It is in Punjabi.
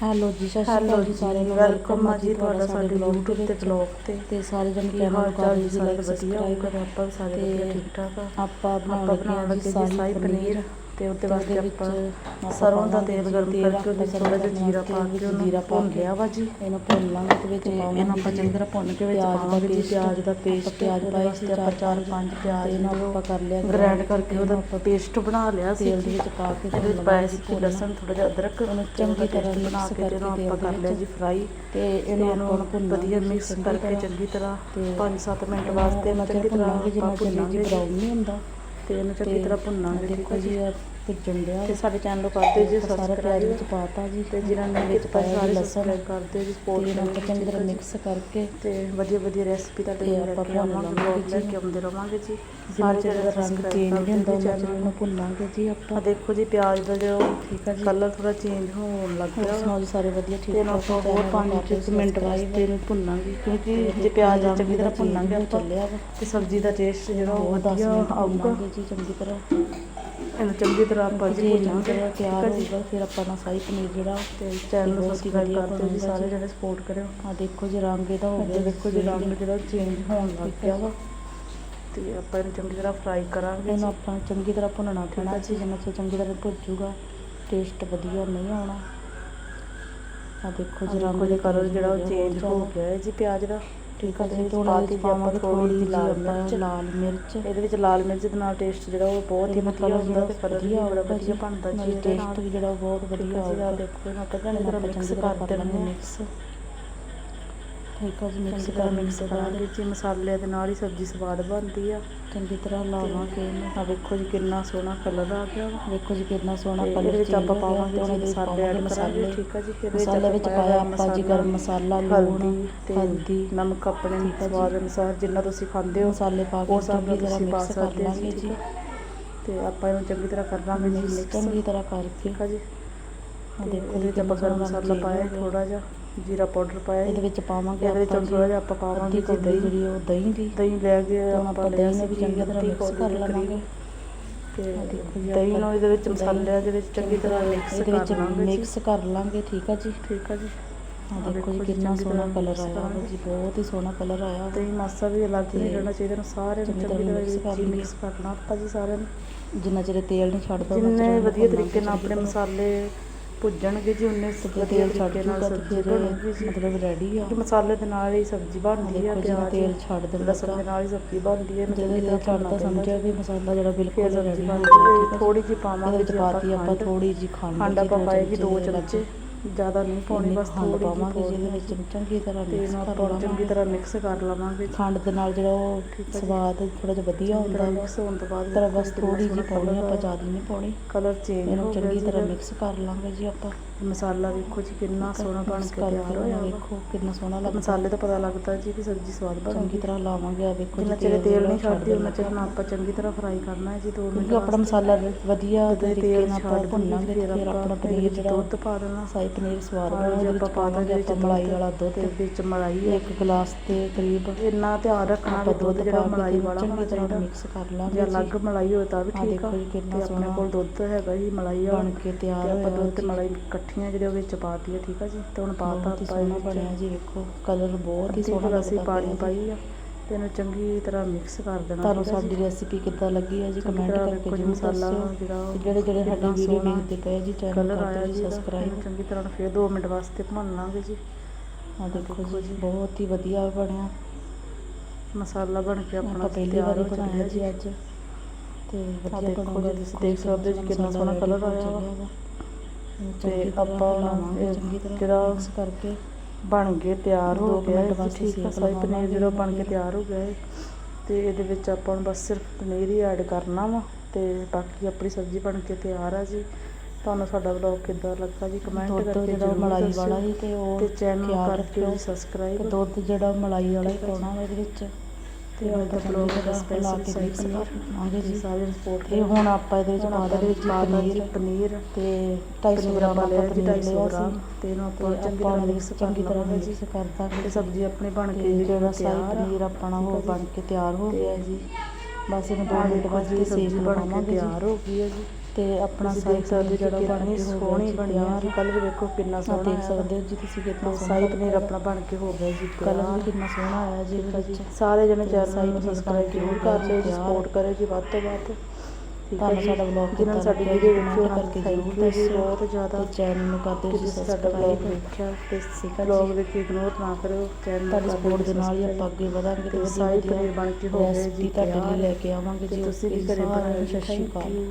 ਹੈਲੋ ਜੀ ਸਤਿ ਸ਼੍ਰੀ ਹੈਲੋ ਅਕਾਲ ਜੀ ਜੀ ਸਾਰਿਆਂ ਨੂੰ। ਵੈਲਕਮ ਆ ਜੀ ਤੁਹਾਡਾ ਸਾਡੇ YouTube ਤੇ ਬਲੌਗ ਤੇ। ਤੇ ਸਾਰੇ ਜਣ ਕੀ ਹਾਲ ਚਾਲ ਕਰ ਜੀ ਲਾਈਕ ਵਧੀਆ? ਸਬਸਕ੍ਰਾਈਬ ਹੋਊਗਾ ਆਪਾਂ ਵੀ ਸਾਰੇ ਵਧੀਆ ਠੀਕ ਠਾਕ ਆ। ਆਪਾਂ ਆਪਾਂ ਬਣਾਉਣ ਲੱਗੇ ਜੀ ਸ਼ਾਹੀ ਪਨੀਰ। ਤੇ ਉਹਦੇ ਵਾਸਤੇ ਆਪਾਂ ਸਰੋਂ ਦਾ ਤੇਲ ਗਰਮ ਕਰਕੇ ਉਹਦੇ ਆਪਾਂ ਥੋੜਾ ਜਿਹਾ ਜੀਰਾ ਪਾ ਕੇ ਉਹਨੂੰ ਜੀਰਾ ਭੁੰਨ ਲਿਆ ਵਾ ਜੀ। ਇਹਨੂੰ ਭੁੰਨ ਲਾਂਗੇ ਤੇ ਵਿੱਚ ਪਾਵਾਂਗੇ ਇਹਨੂੰ ਆਪਾਂ ਚੰਗੀ ਤਰ੍ਹਾਂ ਭੁੰਨ ਕੇ ਵਿੱਚ ਪਾਵਾਂਗੇ ਜੀ ਪਿਆਜ਼ ਦਾ ਆਪਾਂ ਪੇਸਟ ਪਿਆਜ਼ ਪਾਏ ਤੇ ਆਪਾਂ ਚਾਰ ਪੰਜ ਪਿਆਜ਼ ਇਹਨੂੰ ਆਪਾਂ ਕਰ ਲਿਆ ਗ੍ਰਾਈਂਡ ਕਰਕੇ ਉਹਦਾ ਪੇਸਟ ਬਣਾ ਲਿਆ ਸੀ। ਤੇਲ ਦੇ ਵਿੱਚ ਪਾ ਕੇ ਇਹਦੇ ਵਿੱਚ ਪਾਇਆ ਸੀ ਲਸਣ ਥੋੜਾ ਜਿਹਾ ਅਦਰਕ ਉਹਨੂੰ ਚੰਗੀ ਤਰ੍ਹਾਂ ਬਣਾ ਕੇ ਕਰਕੇ ਆਪਾਂ ਕਰ ਲਿਆ ਜੀ ਫਰਾਈ ਤੇ ਇਹਨੂੰ ਆਪਾਂ ਭੁੰਨਾਂਗੇ ਵਧੀਆ ਮਿਕਸ ਕਰਕੇ। ਚੰਗੀ ਤਰ੍ਹਾਂ ਤੇ 5-7 ਮਿੰਟ ਵਾਸਤੇ ਇਹਨੂੰ ਚੰਗੀ ਤਰ੍ਹਾਂ ਭੁੰਨਾਂਗੇ ਆਪਾਂ ਜੀ ਬਰਾਊਨ ਨਹੀਂ ਹੁੰਦਾ। ਤੇ ਇਹਨੂੰ ਚੰਗੀ ਤਰ੍ਹਾਂ ਭੁੰਨਾਂਗੇ ਦੇਖੋ ਹੈ ਜੀ ਇਹ ਭੁੱਜਣ ਡਿਆ ਤੇ ਸਾਡੇ ਚੈਨਲ ਨੂੰ ਕਰਦੇ ਜੀ ਸਾਰਾ ਪਿਆਜ਼ ਵਿੱਚ ਪਾਤਾ ਜੀ। ਤੇ ਜਿਨ੍ਹਾਂ ਨੇ ਵਿੱਚ ਪਾਇਆ ਸਾਰੇ ਸਬਸਕ੍ਰਾਈਬ ਕਰਦੇ ਜੀ ਤੇ ਸਪੋਰਟ ਇਹਨੂੰ ਆਪਾਂ ਚੰਗੀ ਤਰ੍ਹਾਂ ਮਿਕਸ ਕਰਕੇ ਤੇ ਵਧੀਆ ਵਧੀਆ ਰੈਸਪੀ ਤੁਹਾਡੇ ਤੇ ਲਈ ਆਪਾਂ ਲੈ ਜੀ। ਕੇ ਆਉਂਦੇ ਰਵਾਂਗੇ ਜੀ। ਸਾਰੇ ਜਿਹੜਾ ਰੰਗ ਚੇਂਜ ਨਹੀਂ ਹੁੰਦਾ ਚੈਨਲ ਇਹਨੂੰ ਭੁੰਨਾਂਗੇ ਜੀ ਆਪਾਂ। ਆ ਦੇਖੋ ਜੀ ਪਿਆਜ਼ ਦਾ ਜੋ ਠੀਕ ਆ ਜੀ। ਕਲਰ ਥੋੜਾ ਚੇਂਜ ਹੋਣ ਲੱਗ ਗਿਆ। ਸੁਣਾਓ ਜੀ ਸਾਰੇ ਵਧੀਆ ਠੀਕ ਇਹਨੂੰ ਆਪਾਂ ਹੋਰ ਪਾਣੀ ਚ ਇੱਕ ਮਿੰਟ ਵਾਸਤੇ ਇਹਨੂੰ ਭੁੰਨਾਂਗੇ ਕਿਉਂਕਿ ਜੇ ਪਿਆਜ਼ ਨੂੰ ਚੰਗੀ ਤਰ੍ਹਾਂ ਭੁੰਨਾਂਗੇ ਆਪਾਂ ਤੇ ਸਬਜ਼ੀ ਦਾ ਟੇਸਟ ਜਿਹੜਾ ਉਹ ਉਹ 10 ਵਧੀਆ ਆਊਗਾ। ਜੀ ਚੰਗੀ ਤਰ੍ਹਾਂ। ਇਹਨੂੰ ਚੰਗੀ ਤਰ੍ਹਾਂ ਆਪਾਂ ਜੀ ਭੁੰਨਾਂਗੇ ਤਿਆਰ ਆ ਜੀ। ਹੋਊਗਾ ਫਿਰ ਆਪਾਂ ਨਾ ਸਾਈ ਪਨੀਰ ਜਿਹੜਾ ਤੇ ਚੈਨਲ ਨੂੰ ਹੀ ਸਬਸਕ੍ਰਾਈਬ ਕਰ ਦਿਓ ਜੀ ਸਾਰੇ। ਜਿਹੜੇ ਸਪੋਰਟ ਕਰਿਓ। ਆ ਦੇਖੋ ਜੀ ਰੰਗ ਇਹਦਾ ਹੋ ਗਿਆ ਦੇਖੋ ਜੀ ਰੰਗ ਜਿਹੜਾ ਚੇਂਜ ਹੋਣ ਲੱਗ ਹੈ ਵਾ। ਤੇ ਆਪਾਂ ਇਹਨੂੰ ਚੰਗੀ ਤਰ੍ਹਾਂ ਫਰਾਈ ਕਰਾਂਗੇ ਇਹਨੂੰ। ਆਪਾਂ ਚੰਗੀ ਤਰ੍ਹਾਂ ਭੁੰਨਣਾ ਪੈਣਾ ਹੈ ਜੀ। ਜਿੰਨਾ ਚਿਰ ਚੰਗੀ ਤਰ੍ਹਾਂ ਭੁੱਜੂਗਾ ਟੇਸਟ ਵਧੀਆ ਨਹੀਂ ਆਉਣਾ। ਆ ਦੇਖੋ ਜੀ ਰੰਗ ਦੇ ਕਲਰ ਜਿਹੜਾ ਉਹ ਚੇਂਜ ਹੋ। ਗਿਆ ਹੈ ਜੀ ਪਿਆਜ਼ ਦਾ। ਠੀਕ ਆ ਵਿੱਚ ਤੇ ਹੁਣ ਜੀ ਆਪਾਂ ਪਾਵਾਂਗੇ ਥੋੜੀ ਜਿਹੀ ਲਾਲ ਮਿਰਚ। ਲਾਲ ਮਿਰਚ। ਇਹਦੇ ਵਿੱਚ ਲਾਲ ਮਿਰਚ ਦੇ ਨਾਲ ਟੇਸਟ ਜਿਹੜਾ ਉਹ ਬਹੁਤ ਹੀ ਵਧੀਆ ਹੁੰਦਾ ਤੇ ਜਿਹੜਾ ਕਲਰ ਵੀ ਬੜਾ ਵਧੀਆ ਬਣਦਾ ਜੀ ਟੇਸਟ ਵੀ ਜਿਹੜਾ ਬਹੁਤ ਵਧੀਆ ਵਧੀਆ ਆਊਗਾ ਦੇਖੋ ਇਹਨਾਂ ਚੰਗੀ ਇਹਨੂੰ ਤਰ੍ਹਾਂ ਮਿਕਸ ਕਰ ਦੇਣਾ ਮਿਕਸ ਠੀਕ ਆ ਜੀ ਮਿਕਸ ਕਰਨ ਮਿਕਸ ਕਰਾਂਗੇ। ਜੀ ਮਸਾਲੇ ਦੇ ਨਾਲ ਹੀ ਸਬਜ਼ੀ ਸਵਾਦ ਬਣਦੀ ਆ। ਚੰਗੀ ਤਰ੍ਹਾਂ ਲਾਵਾਂਗੇ ਇਹਨੂੰ। ਆ ਵੇਖੋ ਜੀ ਕਿੰਨਾ ਸੋਹਣਾ ਕਲਰ ਆ ਗਿਆ ਵਾ। ਦੇਖੋ ਜੀ ਕਿੰਨਾ ਸੋਹਣਾ ਕਲਰ ਇਹਦੇ ਵਿੱਚ ਆਪਾਂ ਪਾਵਾਂਗੇ ਜੀ ਵਿੱਚ ਮਸਾਲੇ ਐਡ ਕਰਾਂਗੇ। ਠੀਕ ਆ ਜੀ ਵਿੱਚ ਮਸਾਲੇ ਵਿੱਚ ਪਾਇਆ ਆਪਾਂ ਜੀ ਗਰਮ ਮਸਾਲਾ ਲੂਣ ਤੇ ਹਲਦੀ। ਨਮਕ ਆਪਣੇ ਜੀ। ਸਵਾਦ ਅਨੁਸਾਰ ਜਿੰਨਾ ਤੁਸੀਂ ਖਾਂਦੇ ਹੋ ਮਸਾਲੇ ਪਾ ਕੇ ਚੰਗੀ ਤਰ੍ਹਾਂ ਮਿਕਸ ਕਰ ਸਕਦੇ ਹੋ ਲਾਂਗੇ ਜੀ। ਤੇ ਆਪਾਂ ਇਹਨੂੰ ਚੰਗੀ ਤਰ੍ਹਾਂ ਕਰ ਲਾਂਗੇ ਜੀ ਮਿਕਸ ਚੰਗੀ ਤਰ੍ਹਾਂ ਕਰਕੇ। ਠੀਕ ਆ ਜੀ। ਦੇਖੋ ਵਿੱਚ ਆਪਾਂ ਗਰਮ ਮਸਾਲਾ ਪਾਇਆ ਥੋੜਾ ਜਿਹਾ। ਜੀਰਾ ਪਾਊਡਰ ਪਾਇਆ ਇਹਦੇ ਵਿੱਚ ਪਾਵਾਂਗੇ ਇਹਦੇ ਵਿੱਚ ਥੋੜਾ ਜਿਹਾ ਆਪਾਂ ਪਾਵਾਂਗੇ ਜੀ ਦਹੀਂ। ਜਿਹੜੀ ਉਹ ਦਹੀਂ ਦੀ। ਦਹੀਂ ਲੈ ਕੇ ਤੇ ਆਪਾਂ ਦਹੀਂ ਨੂੰ ਵੀ ਚੰਗੀ ਤਰ੍ਹਾਂ ਮਿਕਸ ਕਰ ਲਵਾਂਗੇ। ਤੇ ਦਹੀਂ ਨੂੰ ਇਹਦੇ ਵਿੱਚ ਮਸਾਲਿਆਂ ਦੇ ਵਿੱਚ ਚੰਗੀ ਤਰ੍ਹਾਂ ਮਿਕਸ ਇਹਦੇ ਕਰ ਵਿੱਚ ਲਾਂਗੇ ਜੀ। ਮਿਕਸ ਕਰ ਲਾਂਗੇ ਠੀਕ ਆ ਜੀ? ਠੀਕ ਆ ਜੀ। ਆ ਦੇਖੋ ਜੀ ਕਿੰਨਾ ਸੋਹਣਾ ਕਲਰ ਆਇਆ ਵਾ ਜੀ ਬਹੁਤ ਹੀ ਸੋਹਣਾ ਕਲਰ ਆਇਆ ਦਹੀਂ ਮਾਸਾ ਵੀ ਅਲੱਗ ਨਹੀਂ ਰਹਿਣਾ ਚਾਹੀਦਾ ਨੂੰ ਸਾਰੇ ਨੂੰ ਚੰਗੀ ਤਰ੍ਹਾਂ। ਮਿਕਸ ਕਰਨਾ ਆਪਾਂ ਜੀ ਸਾਰਿਆਂ ਨੂੰ। ਜਿੰਨਾ ਚਿਰ ਤੇਲ ਨਹੀਂ ਛੱਡਦਾ ਜਿੰਨੇ ਵਧੀਆ ਤਰੀਕੇ ਨਾਲ ਆਪਣੇ। ਮਸਾਲੇ ਭੁੱਜਣਗੇ ਜੀ ਤੇ ਵਧੀਆ ਤੇਲ ਛੱਡ ਜੂਗਾ ਤੇ ਸਬਜ਼ੀ ਫਿਰ ਜੀ। ਮਤਲਬ ਰੈਡੀ ਆ। ਕਿ ਮਸਾਲੇ ਦੇ ਨਾਲ ਹੀ ਸਬਜ਼ੀ ਬਣਦੀ ਆ ਜੀ ਪਿਆਜ਼ ਤੇਲ ਛੱਡ ਦਿੰਦਾ ਲਸਣ ਦੇ ਨਾਲ ਹੀ ਸਬਜ਼ੀ ਬਣਦੀ ਹੈ ਜਦੋਂ ਤੇਲ ਛੱਡਦਾ ਸਮਝਿਆ ਵੀ ਮਸਾਲਾ ਜਿਹੜਾ ਬਿਲਕੁਲ ਰੈਡੀ ਸਬਜ਼ੀ ਬਣ ਗਿਆ ਥੋੜੀ ਜਿਹੀ ਪਾਵਾਂਗੇ ਵਿੱਚ ਜੀ ਪਾਤੀ ਆਪਾਂ। ਥੋੜੀ ਜੀ, ਆਪਾਂ ਦੋ ਪਾਏਗੀ ਦੋ ਚਮਚੇ। ਜ਼ਿਆਦਾ ਨਹੀਂ ਪਾਉਣੀ ਬਸ ਖੰਡ ਥੋੜੀ ਜਿਹੀ ਪਾਵਾਂਗੇ ਪਾਉਣੀ ਜਿਹਦੇ ਵਿੱਚ ਚੰਗੀ ਤਰ੍ਹਾਂ ਤੇ ਮਿਕਸ ਕਰ ਆਪਾਂ ਚੰਗੀ ਲਵਾਂਗੇ ਤਰ੍ਹਾਂ ਮਿਕਸ ਕਰ ਲਵਾਂਗੇ। ਖੰਡ ਦੇ ਨਾਲ ਜਿਹੜਾ ਉਹ ਠੀਕ ਹੈ ਜੀ। ਸਵਾਦ ਥੋੜਾ ਜਿਹਾ ਵਧੀਆ ਹੁੰਦਾ ਵਾ ਮਿਕਸ ਹੋਣ ਤੋਂ ਬਾਅਦ ਪਰ ਬਸ ਥੋੜੀ ਜਿਹੀ ਪਾਉਣੀ ਆਪਾਂ ਜ਼ਿਆਦਾ ਨਹੀਂ ਪਾਉਣੀ। ਕਲਰ ਚੇਂਜ ਹੋ ਗਿਆ ਚੰਗੀ ਜੀ ਤਰ੍ਹਾਂ। ਮਿਕਸ ਕਰ ਲਾਂਗੇ ਜੀ ਆਪਾਂ। ਮਸਾਲਾ ਵੇਖੋ ਜੀ ਕਿੰਨਾ ਸੋਹਣਾ ਬਣ ਕੇ ਤਿਆਰ ਹੋਇਆ ਵਾ। ਵੇਖੋ ਕਿੰਨਾ ਸੋਹਣਾ ਲੱਗਦਾ। ਮਸਾਲੇ ਤੋਂ ਪਤਾ ਲੱਗਦਾ ਜੀ ਕਿ ਸਬਜ਼ੀ ਸਵਾਦ ਚੰਗੀ ਬਣੂਗੀ ਤਰ੍ਹਾਂ ਲਾਵਾਂਗੇ ਆ ਵੇਖੋ ਜਿੰਨਾ ਚਿਰ ਤੇਲ ਨਹੀਂ ਛੱਡਦੀ ਉਹਨਾਂ ਚਿਰ ਨੂੰ ਆਪਾਂ ਚੰਗੀ ਤਰ੍ਹਾਂ ਫਰਾਈ ਕਰਨਾ ਹੈ ਜੀ 2 ਮਿੰਟ ਕਿਉਂਕਿ ਆਪਣਾ ਮਸਾਲਾ ਵਧੀਆ ਜਦੋਂ ਇਹ ਤਰੀਕੇ ਤੇਲ ਨਾਲ ਆਪਾਂ ਭੁੰਨਾਂਗੇ ਫਿਰ ਫਿਰ ਆਪਾਂ ਆਪਣਾ ਪਨੀਰ ਜਿਹੜਾ ਦੁੱਧ ਪਾ ਦੇਣਾ। ਸਾਈ ਪਨੀਰ ਸਵਾਦ ਬਣਾਉਣਾ ਜੇ ਆਪਾਂ ਪਾ ਦਾਂਗੇ ਆਪਾਂ ਮਲਾਈ ਵਾਲਾ ਦੁੱਧ। ਤੇ ਵਿੱਚ ਮਲਾਈ ਇੱਕ ਗਲਾਸ ਤੇ ਕਰੀਬ ਇੰਨਾ ਧਿਆਨ ਰੱਖਣਾ ਵੀ ਆਪਾਂ ਦੁੱਧ ਜਿਹੜਾ ਮਲਾਈ ਵਾਲਾ ਚੰਗੀ ਤਰ੍ਹਾਂ ਮਿਕਸ ਕਰ ਜੇ ਲਾਂਗੇ ਅਲੱਗ ਮਲਾਈ ਹੋਵੇ ਤਾਂ ਵੀ ਠੀਕ ਆ। ਦੇਖੋ ਜੀ ਕਿੰਨਾ ਆਪਣੇ ਕੋਲ ਦੁੱਧ ਹੈਗਾ ਜੀ ਮਲਾਈ ਬਣ ਵਾਲਾ ਕੇ ਤਿਆਰ ਆਪਾਂ ਹੋਇਆ ਦੁੱਧ ਤੇ ਜੀ। ਮਲਾਈ ਇਕੱਠੀਆਂ ਜਿਹੜੀਆਂ ਉਹ ਵਿੱਚ ਪਾਤੀਆਂ ਠੀਕ ਆ ਜੀ। ਤੇ ਹੁਣ ਪਾਤਾ ਆਪਾਂ ਇਹਦੇ ਬਣਿਆ ਜੀ ਵੇਖੋ। ਕਲਰ ਬਹੁਤ ਹੀ ਸੋਹਣਾ ਲੱਗਦਾ ਪਾਣੀ ਜੀ। ਪਾਈ ਆ। ਤੇ ਇਹਨੂੰ ਚੰਗੀ ਤਰ੍ਹਾਂ ਮਿਕਸ ਕਰ ਦੇਣਾ ਤੁਹਾਨੂੰ। ਸਾਡੀ ਰੈਸਿਪੀ ਕਿੱਦਾਂ ਲੱਗੀ ਹੈ ਜੀ? ਕਮੈਂਟ ਕਰਕੇ ਜਰੂਰ ਮਸਾਲਾ ਜਿਹੜਾ ਜਿਹੜੇ ਜਿਹੜੇ ਸਾਡੀ ਵੀਡੀਓ ਵੇਖਦੇ ਪਏ ਜੀ ਚੈਨਲ ਕਲਰ ਕਰ ਜੀ। ਸਬਸਕ੍ਰਾਈਬ ਚੰਗੀ ਤਰ੍ਹਾਂ ਫਿਰ 2 ਮਿੰਟ ਵਾਸਤੇ ਭੁੰਨ ਲਾਂਗੇ ਜੀ। ਆ ਦੇਖੋ ਜੀ ਬਹੁਤ ਹੀ ਵਧੀਆ ਬਣਿਆ। ਮਸਾਲਾ ਬਣ ਕੇ ਆਪਣਾ ਆਪਾਂ ਪਹਿਲੀ ਤਿਆਰ ਵਾਰੀ ਬਣਾਇਆ ਜੀ ਅੱਜ। ਤੇ ਵਧੀਆ ਦੇਖੋ ਜੀ, ਤੁਸੀਂ ਦੇਖ ਸਕਦੇ ਹੋ ਜੀ ਕਿੰਨਾ ਸੋਹਣਾ colour ਆਇਆ। ਤੇ ਆਪਾਂ ਲਾਵਾਂਗੇ ਇਹ ਚੰਗੀ ਤਰ੍ਹਾਂ ਜਿਹੜਾ ਮਿਕਸ ਕਰਕੇ। ਬਣ ਕੇ ਤਿਆਰ ਹੋ ਗਿਆ ਹੈ ਠੀਕ ਆ ਸਾਈ ਪਨੀਰ ਜਿਹੜਾ ਬਣ ਕੇ। ਤਿਆਰ ਹੋ ਗਿਆ ਹੈ ਤੇ ਇਹਦੇ ਵਿੱਚ ਆਪਾਂ ਨੂੰ ਬਸ ਸਿਰਫ ਪਨੀਰ ਹੀ ਐਡ ਕਰਨਾ ਵਾ ਤੇ ਬਾਕੀ ਆਪਣੀ ਸਬਜ਼ੀ ਬਣ ਕੇ ਤਿਆਰ ਆ ਜੀ ਤੁਹਾਨੂੰ ਸਾਡਾ ਵਲੌਗ ਕਿੱਦਾਂ ਲੱਗਾ ਜੀ ਕਮੈਂਟ ਕਰਕੇ ਜਿਹੜਾ ਮਲਾਈ। ਵਾਲਾ ਸੀ ਤੇ ਉਹ ਤੇ ਚੈਨਲ ਕਰਕੇ ਸਬਸਕ੍ਰਾਈਬ ਦੁੱਧ ਜਿਹੜਾ ਮਲਾਈ ਵਾਲਾ ਹੀ ਪਾਉਣਾ ਵਾ ਇਹਦੇ ਵਿੱਚ ਤੇ ਅੱਜ ਦਾ ਬਲੌਗ ਦਾ ਦਾ ਸਪੈਸ਼ਲ ਕੇ ਮਿਕਸ ਪਨੀਰ। ਕਰਾਂਗੇ ਜੀ ਸਾਰੇ ਸਪੋਰਟ ਤੇ ਹੁਣ ਆਪਾਂ ਇਹਦੇ ਵਿੱਚ ਪਾ ਦਾਂਗੇ ਵਿੱਚ ਪਨੀਰ। ਪਨੀਰ ਤੇ 250 ਪਨੀਰ ਗ੍ਰਾਮ ਆਪਾਂ ਪਨੀਰ 250 ਲਿਆ ਸੀ। ਤੇ ਇਹਨੂੰ ਆਪਾਂ ਚੰਗੀ ਤਰ੍ਹਾਂ ਮਿਕਸ ਚੰਗੀ ਤਰ੍ਹਾਂ ਮਿਕਸ ਕਰ ਦਾਂਗੇ ਤੇ ਸਬਜ਼ੀ ਆਪਣੀ ਬਣ ਕੇ ਜਿਹੜਾ ਸਾਈ। ਪਨੀਰ ਆਪਣਾ ਉਹ। ਬਣ ਕੇ ਤਿਆਰ ਹੋ ਗਿਆ ਜੀ ਬਸ ਇਹਨੂੰ 2 ਆਹ ਮਿੰਟ ਜੀ ਸੇਕ ਕੇ ਲਵਾਵਾਂਗੇ ਤਿਆਰ ਹੋ ਗਈ ਹੈ ਜੀ। ਤੇ ਆਪਣਾ ਤੁਸੀਂ ਸਾਈ ਦੇਖ ਪਨੀਰ ਸਕਦੇ ਜਿਹੜਾ ਬਣ ਸੋਹਣੀ ਬਣੀ ਆ ਕਲਰ ਵੇਖੋ ਕਿੰਨਾ ਸੋਹਣਾ ਦੇਖ ਸਕਦੇ ਹੋ ਜੀ ਤੁਸੀਂ ਕਿੰਨਾ ਤੇ ਸੋਹਣਾ ਸਾਈ ਪਨੀਰ ਲੱਗਾ ਆਪਣਾ ਬਣ ਕੇ ਹੋ ਗਿਆ ਜੀ ਕਲਰ ਵੀ। ਕਿੰਨਾ ਸੋਹਣਾ ਆਇਆ ਜੀ ਵਿੱਚ ਸਾਰੇ ਜਣੇ ਚੈਨਲ ਨੂੰ ਸਬਸਕ੍ਰਾਈਬ ਜ਼ਰੂਰ ਕਰ ਲਿਓ ਜੀ। ਸਪੋਰਟ ਕਰਿਓ ਜੀ ਵੱਧ ਤੋਂ ਵੱਧ। ਤੁਹਾਨੂੰ ਸਾਡਾ ਵਲੌਗ ਨੇ ਕਿੱਦਾਂ ਸਾਡੀ ਵੀਡੀਓ ਜੀ। ਵੇਖੀ comment ਉਹਨਾਂ ਕਰਕੇ ਜ਼ਰੂਰ ਦੱਸਿਓ। ਬਹੁਤ ਜ਼ਿਆਦਾ। ਚੈਨਲ ਨੂੰ ਕਰ ਦਿਓ ਜੀ ਸਾਡਾ ਵਲੌਗ ਵੇਖਿਆ ਤੇ ਠੀਕ ਆ ਵਲੌਗ ਕੇ ਇਗਨੋਰ ਨਾ ਕਰਿਓ ਚੈਨਲ ਤੁਹਾਡੀ ਸਪੋਰਟ ਦੇ ਨਾਲ ਹੀ ਆਪਾਂ ਅੱਗੇ ਵਧਾਂਗੇ ਤੇ ਵਧੀਆ ਪਨੀਰ ਬਣ ਕੇ ਹੋ ਗਏ ਰੈਸਪੀ ਜੀ ਤੁਹਾਡੇ ਲਈ ਲੈ ਕੇ ਆਵਾਂਗੇ ਜੀ ਤੁਸੀਂ ਵੀ ਘਰੇ ਨੂੰ ਬਣਾਇਓ ਜੀ ਯੂ